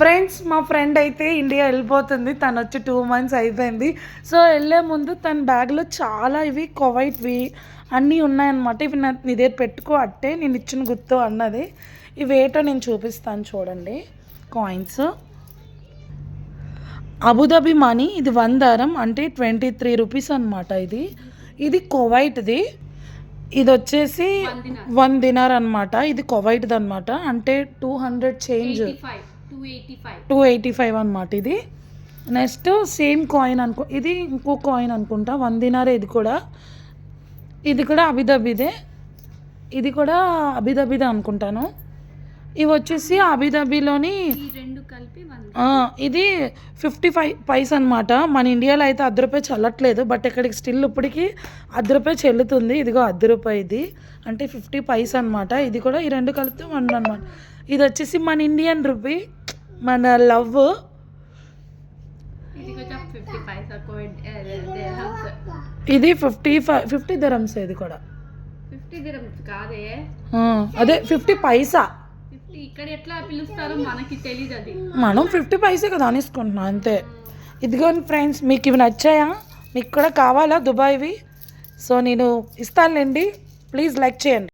Friends మా friend అయితే India వెళ్ళిపోతుంది. తను వచ్చి టూ మంత్స్ అయిపోయింది. సో వెళ్ళే ముందు తన బ్యాగ్లో చాలా ఇవి కొవైట్వి అన్నీ ఉన్నాయన్నమాట. ఇవి నా నీ దగ్గర పెట్టుకో అట్టే నేను ఇచ్చిన గుర్తు అన్నది. ఇవి ఏటో నేను చూపిస్తాను చూడండి. కాయిన్స్ అబుదాబి మనీ ఇది వన్ దారం అంటే ట్వంటీ త్రీ రూపీస్ అనమాట ఇది. ఇది కువైట్ది ఇది వచ్చేసి వన్ దినార్. అనమాట ఇది కువైట్ది అనమాట అంటే two hundred change two eighty five అనమాట ఇది. నెక్స్ట్ సేమ్ కాయిన్ అనుకో ఇది ఇంకో కాయిన్ అనుకుంటా. వన్ దినారే ఇది కూడా. ఇది కూడా అబిదబిదే. ఇది కూడా అబిదబిదే అనుకుంటాను. ఇవి వచ్చేసి అబిదబిలోని ఇది ఫిఫ్టీ ఫైవ్ పైస్ అనమాట మన ఇండియాలో అయితే అర్ధ రూపాయి చల్లట్లేదు. బట్ ఇక్కడికి స్టిల్ ఇప్పటికి అర్ధ రూపాయి చెల్లుతుంది. ఇదిగో అర్ధ రూపాయి ఇది. అంటే ఫిఫ్టీ పైస్ అనమాట ఇది కూడా ఈ రెండు కలిపితే వన్ అనమాట ఇది వచ్చేసి మన ఇండియన్ రూపీ. మన లవ్ ఇది ఫిఫ్టీ ఫైవ్ ఫిఫ్టీ ధరమ్స్ ఇది కూడా. కాదే? అదే ఫిఫ్టీ పైసా ఇక్కడ ఎట్లా పిలుస్తారో మనకి తెలియదు అది. మనం ఫిఫ్టీ పైసే కదా అనేసుకుంటున్నాం అంతే. ఇదిగోండి ఫ్రెండ్స్ మీకు ఇవి నచ్చాయా? మీకు కూడా కావాలా దుబాయ్వి? సో నేను ఇస్తానులేండి ప్లీజ్ లైక్ చేయండి.